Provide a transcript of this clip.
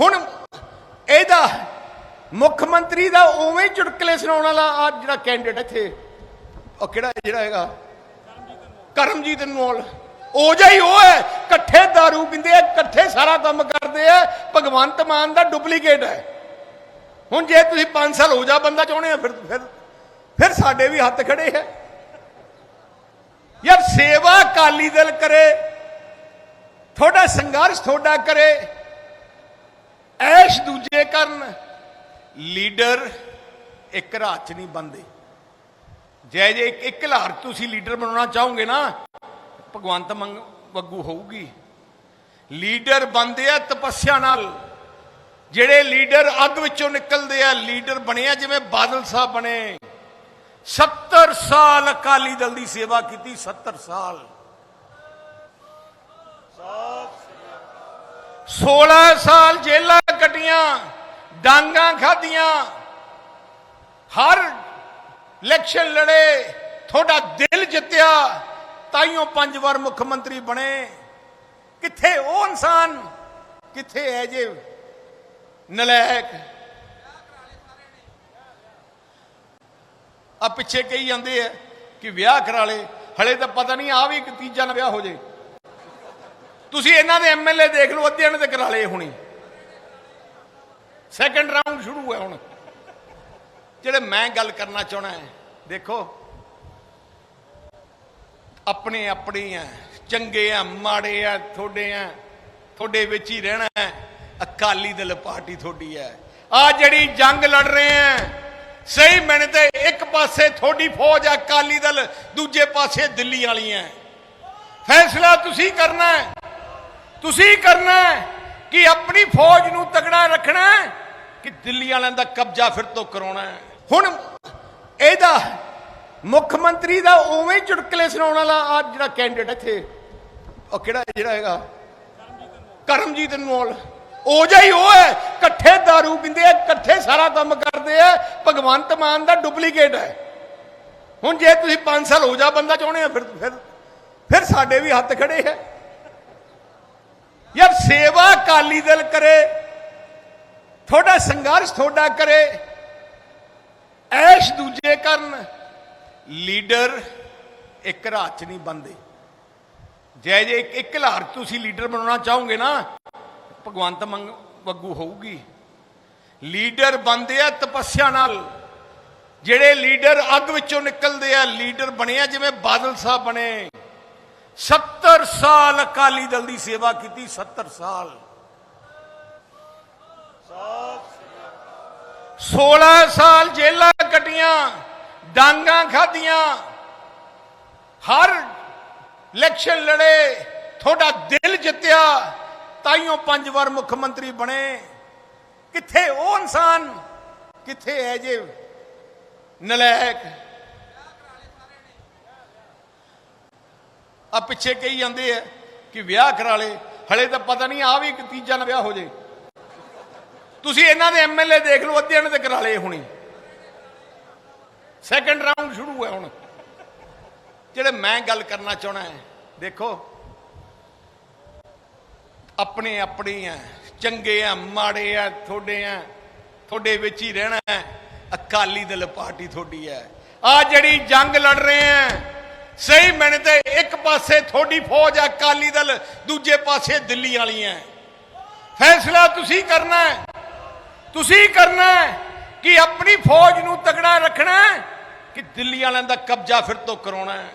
ਹੁਣ ਇਹਦਾ ਮੁੱਖ ਮੰਤਰੀ ਦਾ ਉਵੇਂ ਹੀ ਚੁਟਕਲੇ ਸੁਣਾਉਣ ਵਾਲਾ ਆ ਜਿਹੜਾ ਕੈਂਡੀਡੇਟ ਇੱਥੇ। ਉਹ ਕਿਹੜਾ ਜਿਹੜਾ ਹੈਗਾ? ਕਰਮਜੀਤ ਅਨਮੋਲ। ਉਹ ਜਿਹਾ ਹੀ ਉਹ ਹੈ, ਇਕੱਠੇ दारू ਪੀਂਦੇ ਆ, ਇਕੱਠੇ ਸਾਰਾ ਕੰਮ ਕਰਦੇ ਆ, ਭਗਵੰਤ ਮਾਨ ਦਾ ਡੁਪਲੀਕੇਟ ਹੈ। ਹੁਣ ਜੇ ਤੁਸੀਂ 5 ਸਾਲ ਹੋ ਜਾ ਬੰਦਾ ਚਾਹੁੰਦੇ ਆ, ਫਿਰ ਫਿਰ ਫਿਰ ਸਾਡੇ ਵੀ ਹੱਥ ਖੜੇ ਹੈ ਯਾਰ ਸੇਵਾ ਅਕਾਲੀ ਦਲ ਕਰੇ, ਤੁਹਾਡਾ ਸੰਘਰਸ਼ ਤੁਹਾਡਾ ਕਰੇ ਐਸ਼ ਦੂਜੇ ਕਰਨ, ਲੀਡਰ ਇੱਕ ਰਾਤ ਚ ਨਹੀਂ ਬੰਦੇ ਜੈ ਜੇ ਇੱਕ ਇੱਕ ਤੁਸੀਂ ਲੀਡਰ ਬਣਾਉਣਾ ਚਾਹੋਗੇ ਨਾ, ਭਗਵੰਤ ਮੰਗ ਵੱਗੂ ਹੋਊਗੀ। ਲੀਡਰ ਬੰਦੇ ਆ ਤਪੱਸਿਆ ਨਾਲ। ਜਿਹੜੇ ਲੀਡਰ ਅੱਗ ਵਿੱਚੋਂ ਨਿਕਲਦੇ ਆ, ਲੀਡਰ ਬਣਿਆ ਜਿਵੇਂ ਬਾਦਲ ਸਾਹਿਬ ਬਣੇ। 70 ਸਾਲ ਅਕਾਲੀ ਦਲ ਦੀ ਸੇਵਾ ਕੀਤੀ 70 ਸਾਲ। 16 ਸਾਲ ਜੇਲਾਂ ਕੱਟੀਆਂ, ਡਾਂਗਾ ਖਾਧੀਆਂ। ਹਰ ਇਲੈਕਸ਼ਨ ਲੜੇ, ਤੁਹਾਡਾ ਦਿਲ ਜਿੱਤਿਆ, ਤਾਈਓ ਪੰਜ ਵਾਰ ਮੁੱਖ ਮੰਤਰੀ ਬਣੇ। ਕਿੱਥੇ ਉਹ ਇਨਸਾਨ, ਕਿੱਥੇ ਹੈ ਜੇ ਨਲਾਇਕ? ਆ ਪਿੱਛੇ ਕਹੀ ਜਾਂਦੇ ਆ ਕਿ ਵਿਆਹ ਕਰਾ ਲੇ ਹਲੇ ਤਾਂ ਪਤਾ ਨਹੀਂ ਆ ਵੀ ਇੱਕ ਤੀਜਾ ਨਾ ਵਿਆਹ ਹੋ ਜੇ। ਤੁਸੀਂ ਇਹਨਾਂ ਦੇ ਐਮਐਲਏ ਦੇਖ ਲਓ ਅੱਧੇ ਇਹਨਾਂ ਦੇ ਕਰਾਲੇ ਲਏ ਹੁਣੀ। ਸੈਕੰਡ ਰਾਉਂਡ ਸ਼ੁਰੂ ਹੈ ਹੁਣ। ਜਿਹੜੇ ਮੈਂ ਗੱਲ ਕਰਨਾ ਚਾਹਣਾ ਹੈ, ਦੇਖੋ। ਆਪਣੇ ਆਪਣੇ ਆ, ਚੰਗੇ ਆ, ਮਾੜੇ ਆ, ਤੁਹਾਡੇ ਆ, ਤੁਹਾਡੇ ਵਿੱਚ ਹੀ ਰਹਿਣਾ ਹੈ। ਅਕਾਲੀ ਦਲ ਪਾਰਟੀ ਤੁਹਾਡੀ ਹੈ। ਆ ਜਿਹੜੀ ਜੰਗ ਲੜ ਰਹੇ ਆ, ਸਹੀ ਮੈਨੇ ਤੇ ਇੱਕ ਪਾਸੇ ਤੁਹਾਡੀ ਫੌਜ ਆ ਅਕਾਲੀ ਦਲ, ਦੂਜੇ ਪਾਸੇ ਦਿੱਲੀ ਵਾਲੀਆਂ। ਫੈਸਲਾ ਤੁਸੀਂ ਕਰਨਾ ਹੈ। ਤੁਸੀਂ ਕਰਨਾ ਕਿ ਆਪਣੀ ਫੌਜ ਨੂੰ ਤਗੜਾ ਰੱਖਣਾ ਕਿ ਦਿੱਲੀ ਵਾਲਿਆਂ ਦਾ ਕਬਜ਼ਾ ਫਿਰ ਤੋਂ ਕਰਾਉਣਾ ਹੁਣ ਇਹਦਾ ਮੁੱਖ ਮੰਤਰੀ ਦਾ ਉਵੇਂ ਚੁਟਕਲੇ ਸੁਣਾਉਣ ਵਾਲਾ ਆ ਜਿਹੜਾ ਕੈਂਡੀਡੇਟ ਇੱਥੇ, ਉਹ ਕਿਹੜਾ ਜਿਹੜਾ ਹੈਗਾ? ਕਰਮਜੀਤ ਅਨਮੋਲ ਉਹ ਜਿਹਾ ਹੀ ਉਹ ਹੈ, ਇਕੱਠੇ दारू ਪੀਂਦੇ ਆ, ਇਕੱਠੇ ਸਾਰਾ ਕੰਮ ਕਰਦੇ ਆ, ਭਗਵੰਤ ਮਾਨ ਦਾ ਡੁਪਲੀਕੇਟ ਹੈ। ਹੁਣ ਜੇ ਤੁਸੀਂ 5 ਸਾਲ ਹੋ ਜਾ ਬੰਦਾ ਚਾਹੁੰਦੇ ਆ, ਫਿਰ ਫਿਰ ਫਿਰ ਸਾਡੇ ਵੀ ਹੱਥ ਖੜੇ ਹੈ। ਯਾਰ ਸੇਵਾ ਅਕਾਲੀ ਦਲ ਕਰੇ, ਤੁਹਾਡਾ ਸੰਘਰਸ਼ ਤੁਹਾਡਾ ਕਰੇ, ਐਸ਼ ਦੂਜੇ ਕਰਨ, ਲੀਡਰ ਇੱਕ ਰਾਤ ਚ ਨਹੀਂ ਬੰਦੇ ਜੈ ਜੇ ਇੱਕ ਇੱਕ ਲਹਿਰ ਤੁਸੀਂ ਲੀਡਰ ਬਣਾਉਣਾ ਚਾਹੋਗੇ ਨਾ, ਭਗਵੰਤ ਮੰਗ ਵੱਗੂ ਹੋਊਗੀ। ਲੀਡਰ ਬੰਦੇ ਆ ਤਪੱਸਿਆ ਨਾਲ। ਜਿਹੜੇ ਲੀਡਰ ਅੱਗ ਵਿੱਚੋਂ ਨਿਕਲਦੇ ਆ, ਲੀਡਰ ਬਣੇ ਆ ਜਿਵੇਂ ਬਾਦਲ ਸਾਹਿਬ ਬਣੇ। 70 ਸਾਲ ਅਕਾਲੀ ਦਲ ਦੀ ਸੇਵਾ ਕੀਤੀ 70 ਸਾਲ। 16 ਸਾਲ ਜੇਲਾਂ ਕੱਟੀਆਂ, ਡਾਂਗਾ ਖਾਧੀਆਂ। ਹਰ ਇਲੈਕਸ਼ਨ ਲੜੇ, ਤੁਹਾਡਾ ਦਿਲ ਜਿੱਤਿਆ, ਤਾਈਓ ਪੰਜ ਵਾਰ ਮੁੱਖ ਮੰਤਰੀ ਬਣੇ। ਕਿੱਥੇ ਉਹ ਇਨਸਾਨ? ਕਿੱਥੇ ਹੈ ਜੇ ਨਲਾਇਕ ਆ ਪਿੱਛੇ ਕਹੀ ਜਾਂਦੇ ਆ ਕਿ ਵਿਆਹ ਕਰਾ ਲੇ। ਹਲੇ ਤਾਂ ਪਤਾ ਨਹੀਂ ਆ ਵੀ ਇੱਕ ਤੀਜਾ ਨਾ ਵਿਆਹ ਹੋ ਜੇ। ਤੁਸੀਂ ਇਹਨਾਂ ਦੇ ਐਮਐਲਏ ਦੇਖ ਲਓ, ਅੱਧਿਆਂ ਨੇ ਤੇ ਕਰਾ ਲਏ ਹੁਣੀ। ਸੈਕੰਡ ਰਾਉਂਡ ਸ਼ੁਰੂ ਹੈ ਹੁਣ। ਜਿਹੜੇ ਮੈਂ ਗੱਲ ਕਰਨਾ ਚਾਹਣਾ ਹੈ, ਦੇਖੋ। ਆਪਣੇ ਆਪਣੇ ਆ, ਚੰਗੇ ਆ, ਮਾੜੇ ਆ, ਤੁਹਾਡੇ ਆ, ਤੁਹਾਡੇ ਵਿੱਚ ਹੀ ਰਹਿਣਾ ਹੈ। ਅਕਾਲੀ ਦਲ ਪਾਰਟੀ ਤੁਹਾਡੀ ਹੈ। ਆ ਜਿਹੜੀ ਜੰਗ ਲੜ ਰਹੇ ਆ ਸਹੀ ਮੈਨੇ ਤੇ ਇੱਕ ਪਾਸੇ ਤੁਹਾਡੀ ਫੌਜ ਆ, ਅਕਾਲੀ ਦਲ, ਦੂਜੇ ਪਾਸੇ ਦਿੱਲੀ ਵਾਲੀਆਂ ਫੈਸਲਾ ਤੁਸੀਂ ਕਰਨਾ ਹੈ ਤੁਸੀਂ ਕਰਨਾ ਹੈ ਕਿ ਆਪਣੀ ਫੌਜ ਨੂੰ ਤਗੜਾ ਰੱਖਣਾ ਹੈ ਕਿ ਦਿੱਲੀ ਵਾਲਿਆਂ ਦਾ ਕਬਜ਼ਾ ਫਿਰ ਤੋਂ ਕਰਾਉਣਾ ਹੈ